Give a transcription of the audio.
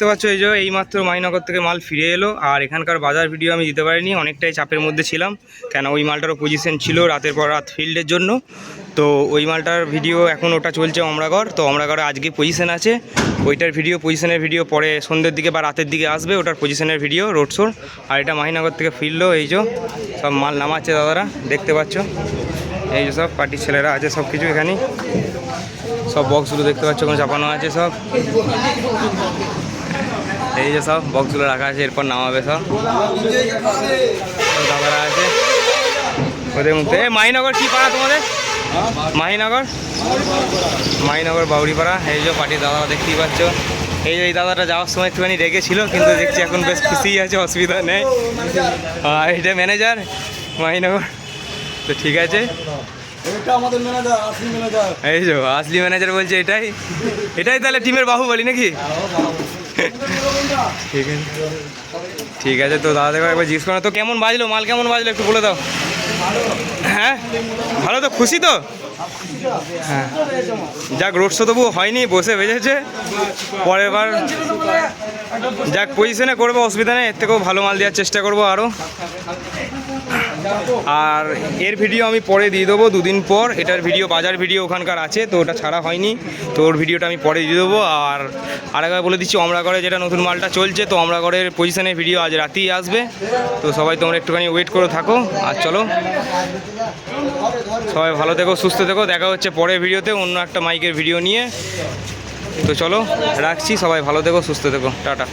দেখতে পাচ্ছ এই যে এইমাত্র মাইনগর থেকে মাল ফিরে এলো। আর এখানকার বাজার ভিডিও আমি দিতে পারিনি, অনেকটাই চাপের মধ্যে ছিলাম। কেন ওই মালটারও পজিশন ছিল রাতের পর রাত ফিল্ডের জন্য। তো ওই মালটার ভিডিও এখন ওটা চলছে অমরাগড়। তো অমরাগড়ে আজকে পজিশন আছে। ওইটার ভিডিও পজিশনের ভিডিও পরে সন্ধ্যের দিকে বা রাতের দিকে আসবে। ওটার পজিশনের ভিডিও রোড শোর আর এটা মাহিনগর থেকে ফিরলো, এই যে সব মাল নামাচ্ছে দাদারা, দেখতে পাচ্ছ। এই যে সব পার্টির ছেলেরা আছে, সব কিছু এখানে সব বক্সগুলো দেখতে পাচ্ছ ওখানে চাপানো আছে সব। এই যে সব বক্সগুলো রাখা আছে এরপর নামাবে সব। দাদারা আছে। ওদের মধ্যে। এ মাহিনগর কি পাড়া তোমাদের? মাহিনগর? মাহিনগর বাউরিপাড়া এই যে পার্টির দাদারা দেখতেই পাচ্ছ। এই যে এই দাদাটা যাওয়ার সময় একটুখানি রেগেছিল কিন্তু দেখছি এখন বেশ খুশি আছে অসুবিধা নেই। আর এটা ম্যানেজার মাহিনগর। তো ঠিক আছে। এই যে আসলি ম্যানেজার বলছে এটাই। এটাই তাহলে টিমের বাহু বলি নাকি ঠিক আছে ঠিক আছে তো দাদা দেখো একবার জিজ্ঞেস করো তো কেমন বাজলো? মাল কেমন বাজলো একটু বলে দাও। হ্যাঁ? ভালো তো? খুশি তো? হ্যাঁ। যাক রোড শো তবু হয়নি, বসে বেজেছে পরের বার যাক পজিশনে করব, অসুবিধা নেই। এর থেকেও ভালো মাল দেওয়ার চেষ্টা করব আরও আর এর ভিডিও আমি পরে দিয়ে দেবো দুদিন পর। এটার ভিডিও, বাজার ভিডিও ওখানকার আছে, তো ওটা ছাড়া হয়নি। তো ওর ভিডিওটা আমি পরে দিয়ে দেবো। আর আরেকবার বলে দিচ্ছি, অমরাগড়ে যেটা নতুন মালটা চলছে, তো অমরাগড়ের পজিশনের ভিডিও আজ রাতেই আসবে। তো সবাই তোমরা একটুখানি ওয়েট করে থাকো, আর চলো। সবাই ভালো থেকো, সুস্থ থেকো। দেখা হচ্ছে পরের ভিডিওতে, অন্য একটা মাইকের ভিডিও নিয়ে। তো চলো, রাখছি। সবাই ভালো থেকো, সুস্থ থেকো। টাটা।